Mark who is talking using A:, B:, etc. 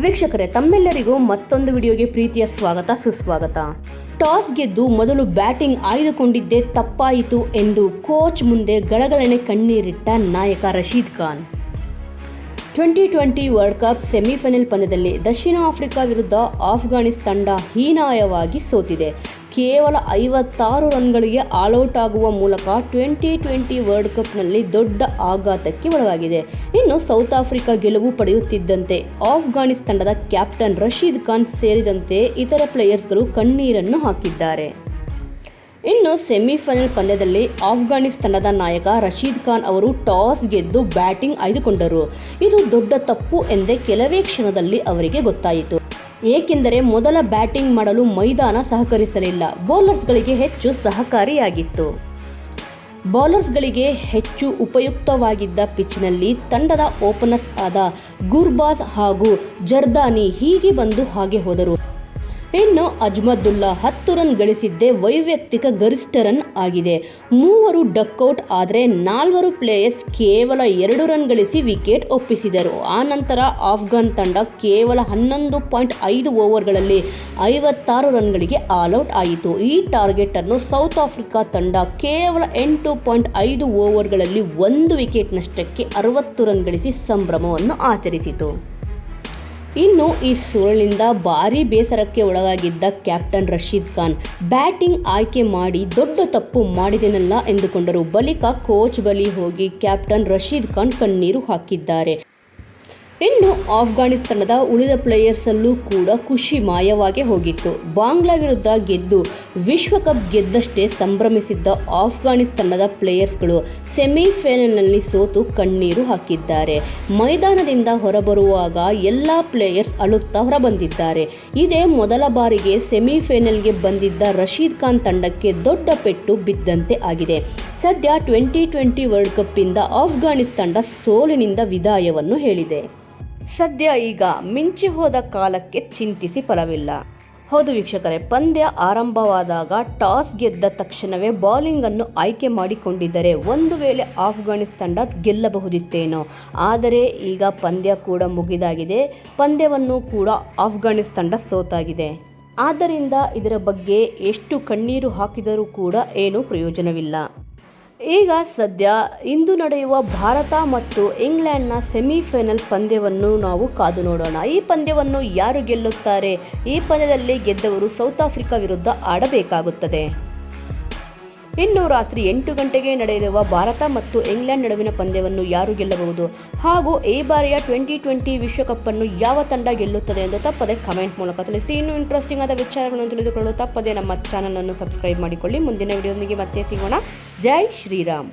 A: ವೀಕ್ಷಕರೇ, ತಮ್ಮೆಲ್ಲರಿಗೂ ಮತ್ತೊಂದು ವಿಡಿಯೋಗೆ ಪ್ರೀತಿಯ ಸ್ವಾಗತ, ಸುಸ್ವಾಗತ. ಟಾಸ್ ಗೆದ್ದು ಮೊದಲು ಬ್ಯಾಟಿಂಗ್ ಆಯ್ದುಕೊಂಡಿದ್ದೇ ತಪ್ಪಾಯಿತು ಎಂದು ಕೋಚ್ ಮುಂದೆ ಗಳಗಳನೆ ಕಣ್ಣೀರಿಟ್ಟ ನಾಯಕ Rashid Khan. Twenty twenty world cup semifinal ಪಂದ್ಯದಲ್ಲಿ ದಕ್ಷಿಣ ಆಫ್ರಿಕಾ ವಿರುದ್ಧ ಆಫ್ಘಾನಿಸ್ತಾನ ಹೀನಾಯವಾಗಿ ಸೋತಿದೆ. ಕೇವಲ ಐವತ್ತಾರು ರನ್ಗಳಿಗೆ ಆಲ್ಔಟ್ ಆಗುವ ಮೂಲಕ ಟ್ವೆಂಟಿ ಟ್ವೆಂಟಿ ವರ್ಲ್ಡ್ ಕಪ್ನಲ್ಲಿ ದೊಡ್ಡ ಆಘಾತಕ್ಕೆ ಒಳಗಾಗಿದೆ. ಇನ್ನು ಸೌತ್ ಆಫ್ರಿಕಾ ಗೆಲುವು ಪಡೆಯುತ್ತಿದ್ದಂತೆ ಆಫ್ಘಾನಿಸ್ತಾನದ ಕ್ಯಾಪ್ಟನ್ ರಶೀದ್ ಖಾನ್ ಸೇರಿದಂತೆ ಇತರ ಪ್ಲೇಯರ್ಸ್ಗಳು ಕಣ್ಣೀರನ್ನು ಹಾಕಿದ್ದಾರೆ. ಇನ್ನು ಸೆಮಿಫೈನಲ್ ಪಂದ್ಯದಲ್ಲಿ ಆಫ್ಘಾನಿಸ್ತಾನದ ನಾಯಕ ರಶೀದ್ ಖಾನ್ ಅವರು ಟಾಸ್ ಗೆದ್ದು ಬ್ಯಾಟಿಂಗ್ ಆಯ್ದುಕೊಂಡರು. ಇದು ದೊಡ್ಡ ತಪ್ಪು ಎಂದೇ ಕೆಲವೇ ಕ್ಷಣದಲ್ಲಿ ಅವರಿಗೆ ಗೊತ್ತಾಯಿತು. ಏಕೆಂದರೆ ಮೊದಲ ಬ್ಯಾಟಿಂಗ್ ಮಾಡಲು ಮೈದಾನ ಸಹಕರಿಸಲಿಲ್ಲ. ಬೌಲರ್ಸ್ಗಳಿಗೆ ಹೆಚ್ಚು ಸಹಕಾರಿಯಾಗಿತ್ತು. ಬೌಲರ್ಸ್ಗಳಿಗೆ ಹೆಚ್ಚು ಉಪಯುಕ್ತವಾಗಿದ್ದ ಪಿಚ್ನಲ್ಲಿ ತಂಡದ ಓಪನರ್ಸ್ ಆದ ಗುರ್ಬಾಜ್ ಹಾಗೂ ಜರ್ದಾನಿ ಹೀಗೆ ಬಂದು ಹಾಗೆ ಹೋದರು. ಇನ್ನು ಅಜ್ಮದ್ದುಲ್ಲಾ ಹತ್ತು ರನ್ ಗಳಿಸಿದ್ದೇ ವೈಯಕ್ತಿಕ ಗರಿಷ್ಠ ರನ್ ಆಗಿದೆ. ಮೂವರು ಡಕ್ಔಟ್ ಆದರೆ ನಾಲ್ವರು ಪ್ಲೇಯರ್ಸ್ ಕೇವಲ ಎರಡು ರನ್ ಗಳಿಸಿ ವಿಕೆಟ್ ಒಪ್ಪಿಸಿದರು. ಆನಂತರ ಆಫ್ಘಾನ್ ತಂಡ ಕೇವಲ ಹನ್ನೊಂದು ಪಾಯಿಂಟ್ ಐದು ಓವರ್ಗಳಲ್ಲಿ ಐವತ್ತಾರು ರನ್ಗಳಿಗೆ ಆಲ್ಔಟ್ ಆಯಿತು. ಈ ಟಾರ್ಗೆಟ್ ಅನ್ನು ಸೌತ್ ಆಫ್ರಿಕಾ ತಂಡ ಕೇವಲ ಎಂಟು ಪಾಯಿಂಟ್ ಐದು ಓವರ್ಗಳಲ್ಲಿ ಒಂದು ವಿಕೆಟ್ ನಷ್ಟಕ್ಕೆ ಅರವತ್ತು ರನ್ ಗಳಿಸಿ ಸಂಭ್ರಮವನ್ನು ಆಚರಿಸಿತು. ಇನ್ನು ಈ ಸೋಲಿನಿಂದ ಭಾರೀ ಬೇಸರಕ್ಕೆ ಒಳಗಾಗಿದ್ದ ಕ್ಯಾಪ್ಟನ್ ರಶೀದ್ ಖಾನ್ ಬ್ಯಾಟಿಂಗ್ ಆಯ್ಕೆ ಮಾಡಿ ದೊಡ್ಡ ತಪ್ಪು ಮಾಡಿದೆನಲ್ಲ ಎಂದುಕೊಂಡರು. ಬಳಿಕ ಕೋಚ್ ಬಳಿ ಹೋಗಿ ಕ್ಯಾಪ್ಟನ್ ರಶೀದ್ ಖಾನ್ ಕಣ್ಣೀರು ಹಾಕಿದ್ದಾರೆ. ಇನ್ನು ಆಫ್ಘಾನಿಸ್ತಾನದ ಉಳಿದ ಪ್ಲೇಯರ್ಸಲ್ಲೂ ಕೂಡ ಖುಷಿ ಮಾಯವಾಗಿ ಹೋಗಿತ್ತು. ಬಾಂಗ್ಲಾ ವಿರುದ್ಧ ಗೆದ್ದು ವಿಶ್ವಕಪ್ ಗೆದ್ದಷ್ಟೇ ಸಂಭ್ರಮಿಸಿದ್ದ ಆಫ್ಘಾನಿಸ್ತಾನದ ಪ್ಲೇಯರ್ಸ್ಗಳು ಸೆಮಿಫೈನಲ್ನಲ್ಲಿ ಸೋತು ಕಣ್ಣೀರು ಹಾಕಿದ್ದಾರೆ. ಮೈದಾನದಿಂದ ಹೊರಬರುವಾಗ ಎಲ್ಲ ಪ್ಲೇಯರ್ಸ್ ಅಳುತ್ತಾ ಹೊರಬಂದಿದ್ದಾರೆ. ಇದೇ ಮೊದಲ ಬಾರಿಗೆ ಸೆಮಿಫೈನಲ್ಗೆ ಬಂದಿದ್ದ ರಶೀದ್ ಖಾನ್ ತಂಡಕ್ಕೆ ದೊಡ್ಡ ಪೆಟ್ಟು ಬಿದ್ದಂತೆ ಆಗಿದೆ. ಸದ್ಯ ಟ್ವೆಂಟಿ ಟ್ವೆಂಟಿ ವರ್ಲ್ಡ್ ಕಪ್ಪಿಂದ ಆಫ್ಘಾನಿಸ್ತಾನ ಸೋಲಿನಿಂದ ವಿದಾಯವನ್ನು ಹೇಳಿದೆ. ಸದ್ಯ ಈಗ ಮಿಂಚಿ ಹೋದ ಕಾಲಕ್ಕೆ ಚಿಂತಿಸಿ ಫಲವಿಲ್ಲ. ಹೌದು ವೀಕ್ಷಕರೇ, ಪಂದ್ಯ ಆರಂಭವಾದಾಗ ಟಾಸ್ ಗೆದ್ದ ತಕ್ಷಣವೇ ಬೌಲಿಂಗ್ ಅನ್ನು ಆಯ್ಕೆ ಮಾಡಿಕೊಂಡಿದ್ದರೆ ಒಂದು ವೇಳೆ ಆಫ್ಘಾನಿಸ್ತಾನ ಗೆಲ್ಲಬಹುದಿತ್ತೇನೋ. ಆದರೆ ಈಗ ಪಂದ್ಯ ಕೂಡ ಮುಗಿದಾಗಿದೆ, ಪಂದ್ಯವನ್ನು ಕೂಡ ಆಫ್ಘಾನಿಸ್ತಾನ ಸೋತಾಗಿದೆ. ಆದ್ದರಿಂದ ಇದರ ಬಗ್ಗೆ ಎಷ್ಟು ಕಣ್ಣೀರು ಹಾಕಿದರೂ ಕೂಡ ಏನೂ ಪ್ರಯೋಜನವಿಲ್ಲ. ಈಗ ಸದ್ಯ ಇಂದು ನಡೆಯುವ ಭಾರತ ಮತ್ತು ಇಂಗ್ಲೆಂಡ್ನ ಸೆಮಿಫೈನಲ್ ಪಂದ್ಯವನ್ನು ನಾವು ಕಾದು ನೋಡೋಣ. ಈ ಪಂದ್ಯವನ್ನು ಯಾರು ಗೆಲ್ಲುತ್ತಾರೆ? ಈ ಪಂದ್ಯದಲ್ಲಿ ಗೆದ್ದವರು ಸೌತ್ ಆಫ್ರಿಕಾ ವಿರುದ್ಧ ಆಡಬೇಕಾಗುತ್ತದೆ. ಇನ್ನು ರಾತ್ರಿ ಎಂಟು ಗಂಟೆಗೆ ನಡೆಯಲಿರುವ ಭಾರತ ಮತ್ತು ಇಂಗ್ಲೆಂಡ್ ನಡುವಿನ ಪಂದ್ಯವನ್ನು ಯಾರು ಗೆಲ್ಲಬಹುದು? ಹಾಗೂ ಈ ಬಾರಿಯ ಟ್ವೆಂಟಿ ಟ್ವೆಂಟಿ ವಿಶ್ವಕಪ್ ಯಾವ ತಂಡ ಗೆಲ್ಲುತ್ತದೆ ಎಂದು ತಪ್ಪದೆ ಕಮೆಂಟ್ ಮೂಲಕ ತಿಳಿಸಿ. ಇನ್ನು ಇಂಟ್ರೆಸ್ಟಿಂಗ್ ಆದ ವಿಚಾರಗಳನ್ನು ತಿಳಿದುಕೊಳ್ಳಲು ತಪ್ಪದೆ ನಮ್ಮ ಚಾನಲ್ ಅನ್ನು ಸಬ್ಸ್ಕ್ರೈಬ್ ಮಾಡಿಕೊಳ್ಳಿ. ಮುಂದಿನ ವಿಡಿಯೋದೊಂದಿಗೆ ಮತ್ತೆ ಸಿಗೋಣ. ಜೈ ಶ್ರೀರಾಮ್.